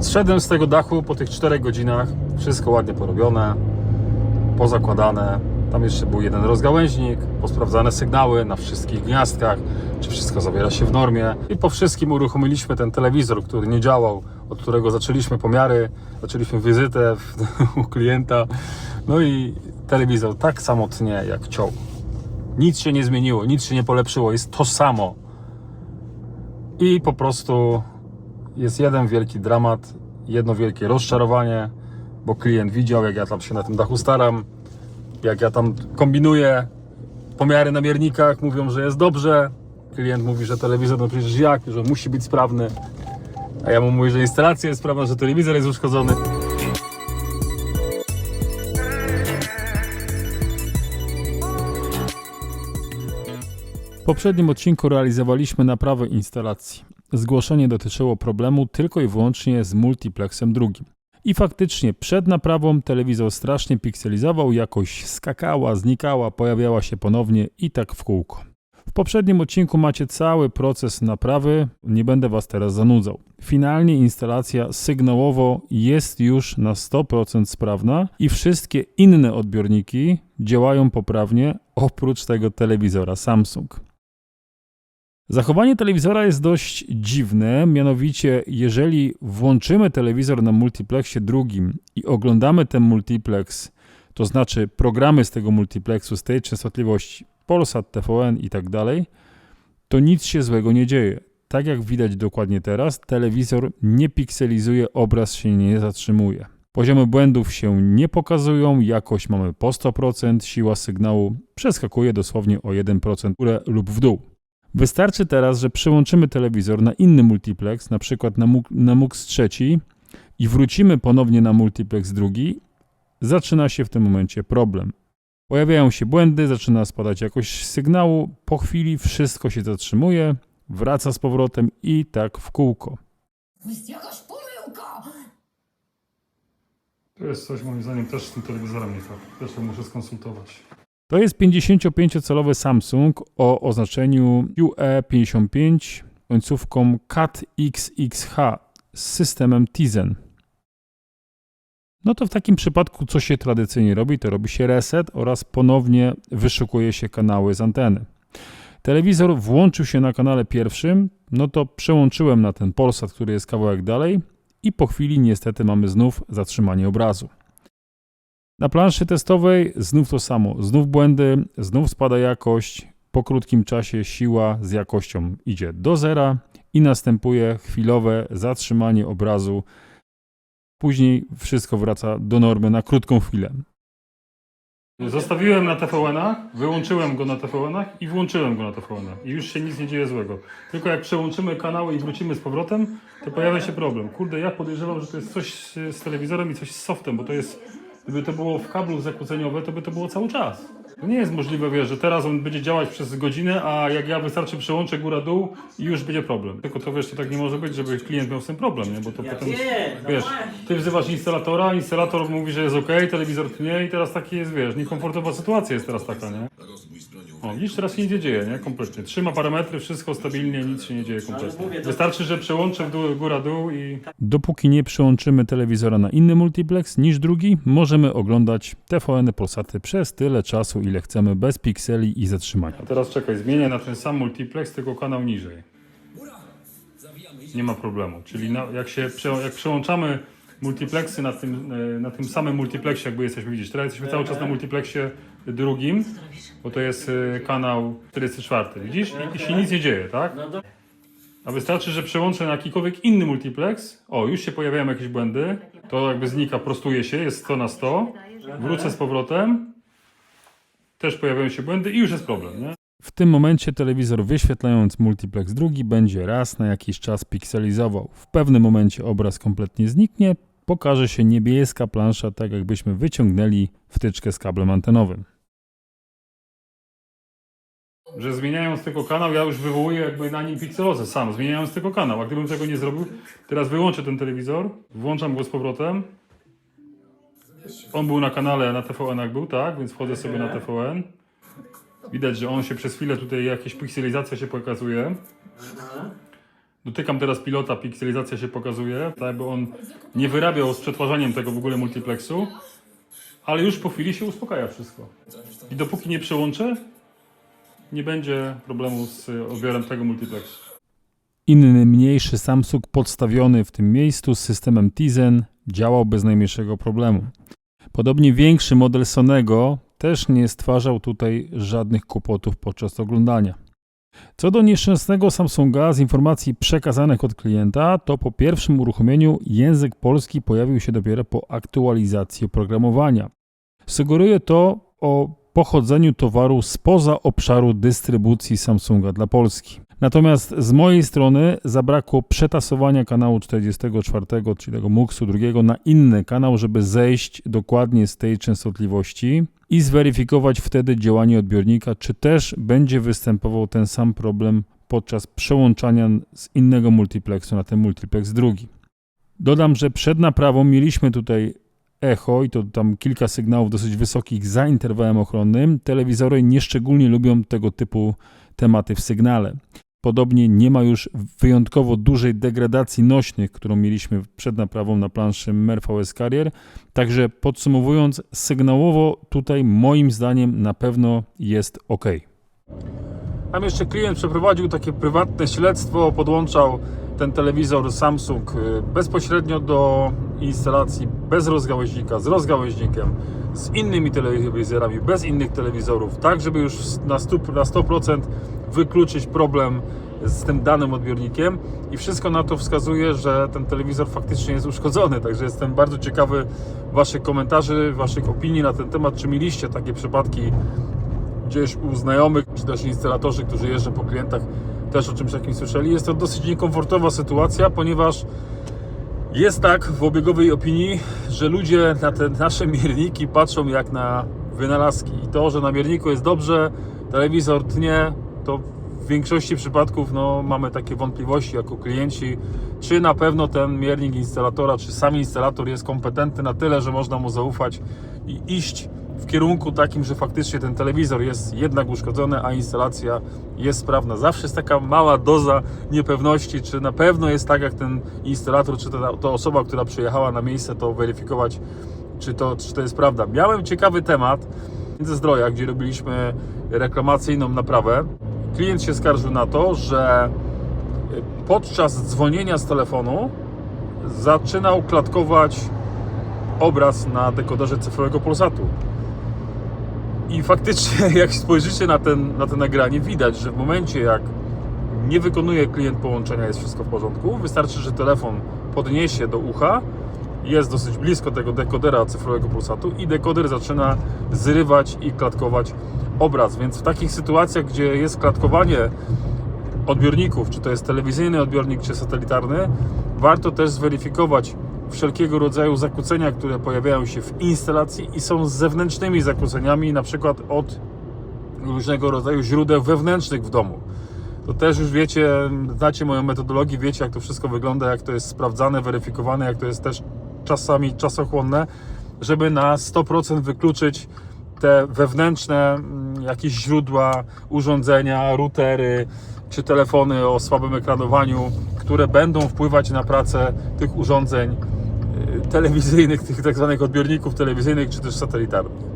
Zszedłem z tego dachu po tych 4 godzinach. Wszystko ładnie porobione, pozakładane. Tam jeszcze był jeden rozgałęźnik, posprawdzane sygnały na wszystkich gniazdkach, czy wszystko zawiera się w normie. I po wszystkim uruchomiliśmy ten telewizor, który nie działał, od którego zaczęliśmy pomiary, zaczęliśmy wizytę u klienta. No i telewizor tak samotnie jak ciął. Nic się nie zmieniło, nic się nie polepszyło, jest to samo. I po prostu jest jeden wielki dramat, jedno wielkie rozczarowanie, bo klient widział, jak ja tam się na tym dachu staram, jak ja tam kombinuję pomiary na miernikach, mówią, że jest dobrze. Klient mówi, że telewizor, no przecież jak, że musi być sprawny. A ja mu mówię, że instalacja jest sprawna, że telewizor jest uszkodzony. W poprzednim odcinku realizowaliśmy naprawę instalacji. Zgłoszenie dotyczyło problemu tylko i wyłącznie z multiplexem drugim. I faktycznie przed naprawą telewizor strasznie pikselizował, jakoś skakała, znikała, pojawiała się ponownie i tak w kółko. W poprzednim odcinku macie cały proces naprawy, nie będę Was teraz zanudzał. Finalnie instalacja sygnałowo jest już na 100% sprawna i wszystkie inne odbiorniki działają poprawnie oprócz tego telewizora Samsung. Zachowanie telewizora jest dość dziwne, mianowicie jeżeli włączymy telewizor na multiplexie drugim i oglądamy ten multiplex, to znaczy programy z tego multiplexu, z tej częstotliwości Polsat, TVN i tak dalej, to nic się złego nie dzieje. Tak jak widać dokładnie teraz, telewizor nie pikselizuje, obraz się nie zatrzymuje. Poziomy błędów się nie pokazują, jakość mamy po 100%, siła sygnału przeskakuje dosłownie o 1% w górę lub w dół. Wystarczy teraz, że przyłączymy telewizor na inny multiplex, na przykład na, na MUX trzeci i wrócimy ponownie na multiplex drugi, zaczyna się w tym momencie problem. Pojawiają się błędy, zaczyna spadać jakość sygnału, po chwili wszystko się zatrzymuje, wraca z powrotem i tak w kółko. Jest jakaś pomyłka! To jest coś moim zdaniem też z tym telewizorem nie tak. Też to muszę skonsultować. To jest 55-calowy Samsung o oznaczeniu QE55 końcówką CAT-XXH z systemem Tizen. No to w takim przypadku co się tradycyjnie robi? To robi się reset oraz ponownie wyszukuje się kanały z anteny. Telewizor włączył się na kanale pierwszym, no to przełączyłem na ten Polsat, który jest kawałek dalej i po chwili niestety mamy znów zatrzymanie obrazu. Na planszy testowej znów to samo, znów błędy, znów spada jakość. Po krótkim czasie siła z jakością idzie do zera i następuje chwilowe zatrzymanie obrazu. Później wszystko wraca do normy na krótką chwilę. Zostawiłem na TVN-ach, wyłączyłem go na TVN-ach i włączyłem go na TVN-ach. I już się nic nie dzieje złego. Tylko jak przełączymy kanały i wrócimy z powrotem, to pojawia się problem. Kurde, ja podejrzewam, że to jest coś z telewizorem i coś z softem, bo to jest Gdyby to było w kablu zakłóceniowe, to by to było cały czas. To nie jest możliwe, wiesz, że teraz on będzie działać przez godzinę, a jak ja wystarczy przełączę góra-dół i już będzie problem. Tylko to wiesz, to tak nie może być, żeby klient miał z tym problem, nie? Bo to Ja potem, no wiesz, ty wzywasz instalatora, instalator mówi, że jest ok, telewizor tnie i teraz taki jest, wiesz, niekomfortowa sytuacja jest teraz taka, nie? O, widzisz, teraz się nic nie dzieje, nie? Kompletnie. Trzyma parametry, wszystko stabilnie, nic się nie dzieje kompletnie. Wystarczy, że przełączę w dół, góra-dół i... Dopóki nie przełączymy telewizora na inny multiplex niż drugi, możemy oglądać TVN Polsaty przez tyle czasu, ile chcemy, bez pikseli i zatrzymania. Teraz czekaj, zmienię na ten sam multiplex, tylko kanał niżej. Nie ma problemu. Czyli na, jak się jak przełączamy multiplexy na tym, e, na tym samym multiplexie, jakby jesteśmy widzieć. Teraz jesteśmy cały czas na multiplexie drugim, bo to jest e, kanał 44. Widzisz? I, i się nic nie dzieje, tak? A wystarczy, że przełączę na jakikolwiek inny multiplex. O, już się pojawiają jakieś błędy. To jakby znika, prostuje się, jest 100 na 100. Wrócę z powrotem. Też pojawiają się błędy i już jest problem, nie? W tym momencie telewizor wyświetlając multiplex drugi będzie raz na jakiś czas pikselizował. W pewnym momencie obraz kompletnie zniknie, pokaże się niebieska plansza, tak jakbyśmy wyciągnęli wtyczkę z kablem antenowym. Że zmieniając tylko kanał, ja już wywołuję jakby na nim pikselozę sam, zmieniając tylko kanał. A gdybym tego nie zrobił, teraz wyłączę ten telewizor, włączam go z powrotem. On był na kanale, na TVN-ach był, tak? Więc wchodzę sobie na TVN. Widać, że on się przez chwilę tutaj, jakieś pikselizacja się pokazuje. Dotykam teraz pilota, pikselizacja się pokazuje, tak jakby on nie wyrabiał z przetwarzaniem tego w ogóle multiplexu, ale już po chwili się uspokaja wszystko. I dopóki nie przełączę, nie będzie problemu z odbiorem tego multiplexu. Inny, mniejszy Samsung podstawiony w tym miejscu z systemem Tizen działał bez najmniejszego problemu. Podobnie większy model Sonego też nie stwarzał tutaj żadnych kłopotów podczas oglądania. Co do nieszczęsnego Samsunga z informacji przekazanych od klienta, to po pierwszym uruchomieniu język polski pojawił się dopiero po aktualizacji oprogramowania. Sugeruje to o pochodzeniu towaru spoza obszaru dystrybucji Samsunga dla Polski. Natomiast z mojej strony zabrakło przetasowania kanału 44, czyli tego MUX-u drugiego, na inny kanał, żeby zejść dokładnie z tej częstotliwości i zweryfikować wtedy działanie odbiornika, czy też będzie występował ten sam problem podczas przełączania z innego multiplexu na ten multiplex drugi. Dodam, że przed naprawą mieliśmy tutaj echo i to tam kilka sygnałów dosyć wysokich za interwałem ochronnym. Telewizory nieszczególnie lubią tego typu tematy w sygnale. Podobnie nie ma już wyjątkowo dużej degradacji nośnych, którą mieliśmy przed naprawą na planszy MerVS Carrier. Także podsumowując, sygnałowo tutaj moim zdaniem na pewno jest ok. Tam jeszcze klient przeprowadził takie prywatne śledztwo, podłączał ten telewizor Samsung y, bezpośrednio do instalacji bez rozgałęźnika, z rozgałęźnikiem, z innymi telewizorami, bez innych telewizorów, tak żeby już na 100%, na 100% wykluczyć problem z tym danym odbiornikiem. I wszystko na to wskazuje, że ten telewizor faktycznie jest uszkodzony, także jestem bardzo ciekawy Waszych komentarzy, Waszych opinii na ten temat, czy mieliście takie przypadki gdzieś u znajomych, czy też instalatorzy, którzy jeżdżą po klientach, też o czymś takim słyszeli. Jest to dosyć niekomfortowa sytuacja, ponieważ jest tak w obiegowej opinii, że ludzie na te nasze mierniki patrzą jak na wynalazki. I to, że na mierniku jest dobrze, telewizor tnie, to większości przypadków no, mamy takie wątpliwości jako klienci, czy na pewno ten miernik instalatora, czy sam instalator jest kompetentny na tyle, że można mu zaufać i iść w kierunku takim, że faktycznie ten telewizor jest jednak uszkodzony, a instalacja jest sprawna. Zawsze jest taka mała doza niepewności, czy na pewno jest tak, jak ten instalator, czy ta, ta osoba, która przyjechała na miejsce, to weryfikować, czy to, czy to jest prawda. Miałem ciekawy temat ze zdroja, gdzie robiliśmy reklamacyjną naprawę. Klient się skarżył na to, że podczas dzwonienia z telefonu zaczynał klatkować obraz na dekoderze cyfrowego Polsatu. I faktycznie, jak spojrzycie na, ten, na to nagranie, widać, że w momencie, jak nie wykonuje klient połączenia, jest wszystko w porządku. Wystarczy, że telefon podniesie do ucha, jest dosyć blisko tego dekodera cyfrowego pulsatu i dekoder zaczyna zrywać i klatkować obraz. Więc w takich sytuacjach, gdzie jest klatkowanie odbiorników, czy to jest telewizyjny odbiornik, czy satelitarny, warto też zweryfikować wszelkiego rodzaju zakłócenia, które pojawiają się w instalacji i są zewnętrznymi zakłóceniami, na przykład od różnego rodzaju źródeł wewnętrznych w domu. To też już wiecie, znacie moją metodologię, wiecie jak to wszystko wygląda, jak to jest sprawdzane, weryfikowane, jak to jest też czasami czasochłonne, żeby na 100% wykluczyć te wewnętrzne mm, jakieś źródła, urządzenia, routery czy telefony o słabym ekranowaniu, które będą wpływać na pracę tych urządzeń y, telewizyjnych, tych tak zwanych odbiorników telewizyjnych czy też satelitarnych.